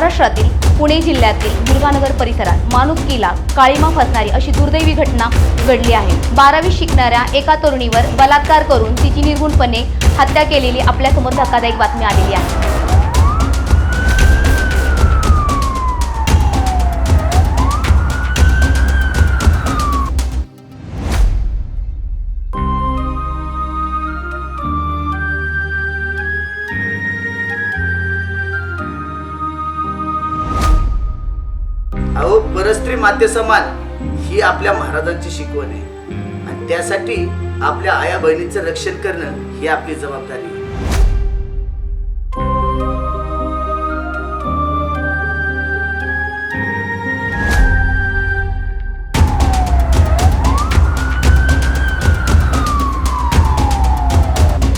महाराष्ट्रातील पुणे जिल्ह्यातील दुर्गानगर परिसरात माणुसकीला काळीमा फसणारी अशी दुर्दैवी घटना घडली आहे. बारावी शिकणाऱ्या एका तरुणीवर बलात्कार करून तिची निर्गुणपणे हत्या केलेली आपल्यासमोर धक्कादायक बातमी आलेली आहे. अहो परस्त्री माते समान ही आपल्या महाराजांची शिकवण आहे. आणि त्यासाठी आपल्या आया बहिणीचं रक्षण करणं ही आपली जबाबदारी आहे.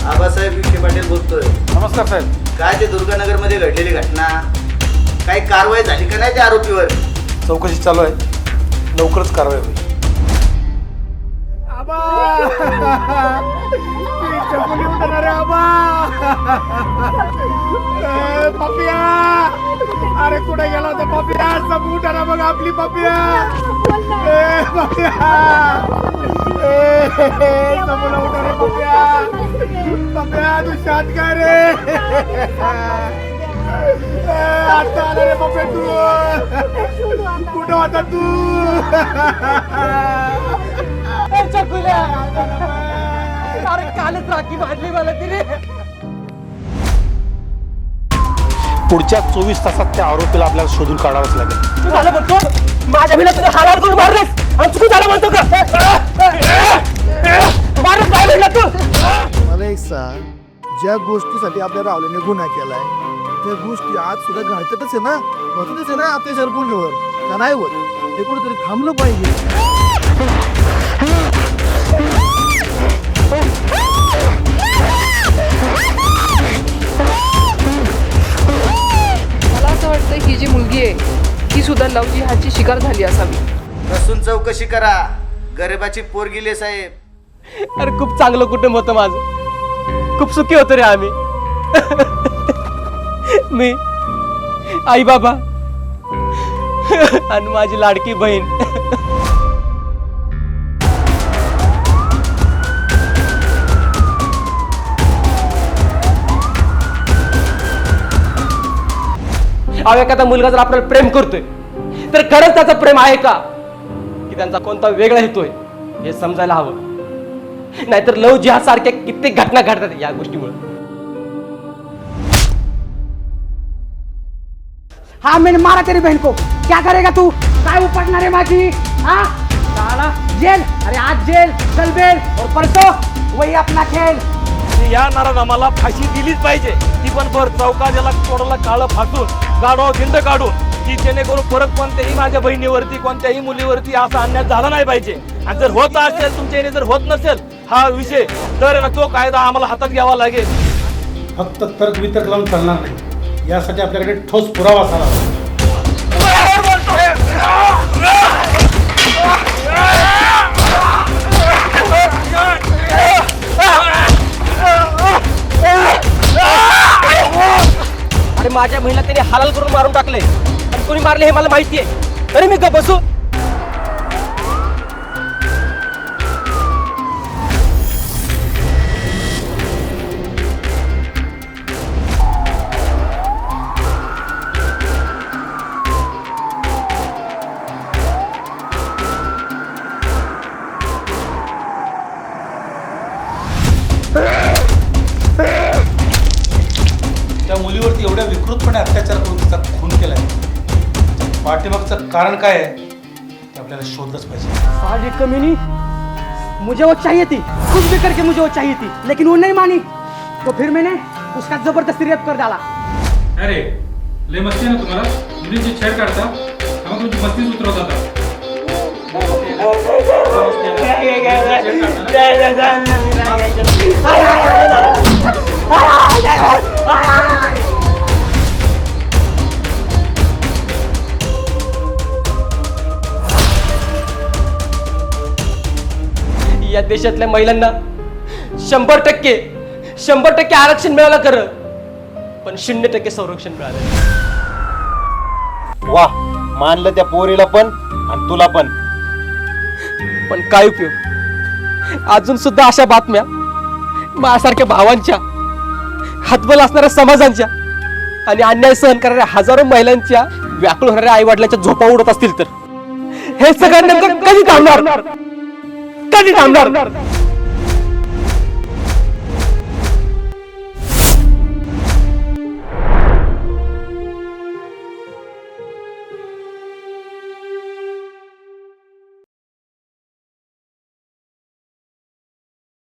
आबासाहेब विखे पाटील बोलतोय. नमस्कार साहेब. काय ते दुर्गानगरमध्ये घडलेली घटना? काही कारवाई झाली का नाही त्या आरोपीवर? चौकशी चालू आहे. लवकरच कारवाई होईल. अरे कुठे गेला होता पपिया? सब उठाना बघ आपली पपिया! ए पपिया! ए सबूला उठा रे पपिया! पपिया तू शांत काय रे! आता आला रे पपिया तू कुठं होता तू अरे कालच राखी मला तिने पुढच्या चोवीस तासात त्या आरोपीला आपल्याला शोधून काढावंच लागेल. तू झालं म्हणतो माझ्या भिला तुझ्या हालावर करून मारलेस आणि चुकून झालं म्हणतो का? मारत काय म्हणला तू? मला एक सांग ज्या गोष्टीसाठी आपल्या रावल्याने गुन्हा केलाय त्या गोष्टी आज सुद्धा घडतातच आहे ना? होतच आहे ना अत्याचार गुन्ह्यावर का नाही होत? हे कुठेतरी थांबलं पाहिजे. मला असं वाटतं ही जी मुलगी आहे ही सुद्धा लव जिहादची शिकार झाली असावी. कसून चौकशी करा. गरिबाची पोर गेली साहेब. अरे खूप चांगलं कुटुंब होतं माझं. खूप सुखी होतो रे आम्ही. मी. आई बाबा. आणि माझी लाडकी बहीण. अहो एखादा मुलगा जर आपल्याला प्रेम करतोय तर खरंच त्याचं प्रेम आहे का? की त्यांचा कोणता वेगळा हेतोय हे समजायला हवं. नाहीतर लव जिहा सारख्या कित्येक घटना घडतात या गोष्टीमुळे. हाँ मैंने मारा तेरी बहन को क्या करेगा तू? काय उपटना रे माझी? हाँ? साला जेल. अरे आज जेल कल बेल और परसों वही अपना खेल. या नराधमाला फाशी दिलीच पाहिजे. ती पण भर चौका ज्याला तोडाला काळं फासून गाडो खिंड काढून की जेणेकरून परत कोणत्याही माझ्या बहिणीवरती कोणत्याही मुलीवरती असा अन्याय झाला नाही पाहिजे. आणि जर होत असेल तुमच्या याने जर होत नसेल हा विषय तर तो कायदा आम्हाला हातात घ्यावा लागेल. फक्त तर्क वितर्क लावून चालणार नाही. यासाठी आपल्याकडे ठोस पुरावा असा अरे माझ्या बहिणीला त्याने हालाल करून मारून टाकले. आणि कोणी मारले हे मला माहिती आहे तरी मी का बसू. एवढ्या विकृतपणे अत्याचार करून तिचा खून केलाय. पाठीमागचं कारण काय आहे ते आपल्याला शोधलंच पाहिजे. साली कमीनी मुझे वो चाहिए थी. कुछ भी करके मुझे वो चाहिए थी लेकिन वो नहीं मानी. तो फिर मैंने उसका जबरदस्ती रेप कर डाला. अरे लय मस्ती आहे ना तुम्हाला? मुलींची छेड काढता तेव्हा तुमची मस्तीच उतरवत आता. या देशातल्या महिलांना शंभर टक्के शंभर टक्के आरक्षण मिळालं खरं पण शून्य टक्के संरक्षण मिळालं वा मानलं त्या पोरीला पण आणि तुला पण. पण काय उपयोग? अजून सुद्धा अशा बातम्या माझ्यासारख्या भावांच्या हातबल असणाऱ्या समाजांच्या आणि अन्याय सहन करणाऱ्या हजारो महिलांच्या व्याकुळ होणाऱ्या आई वडिलांच्या झोपा उडत असतील तर. हे सगळं नेमकं कधी थांबणार कधी थांबणार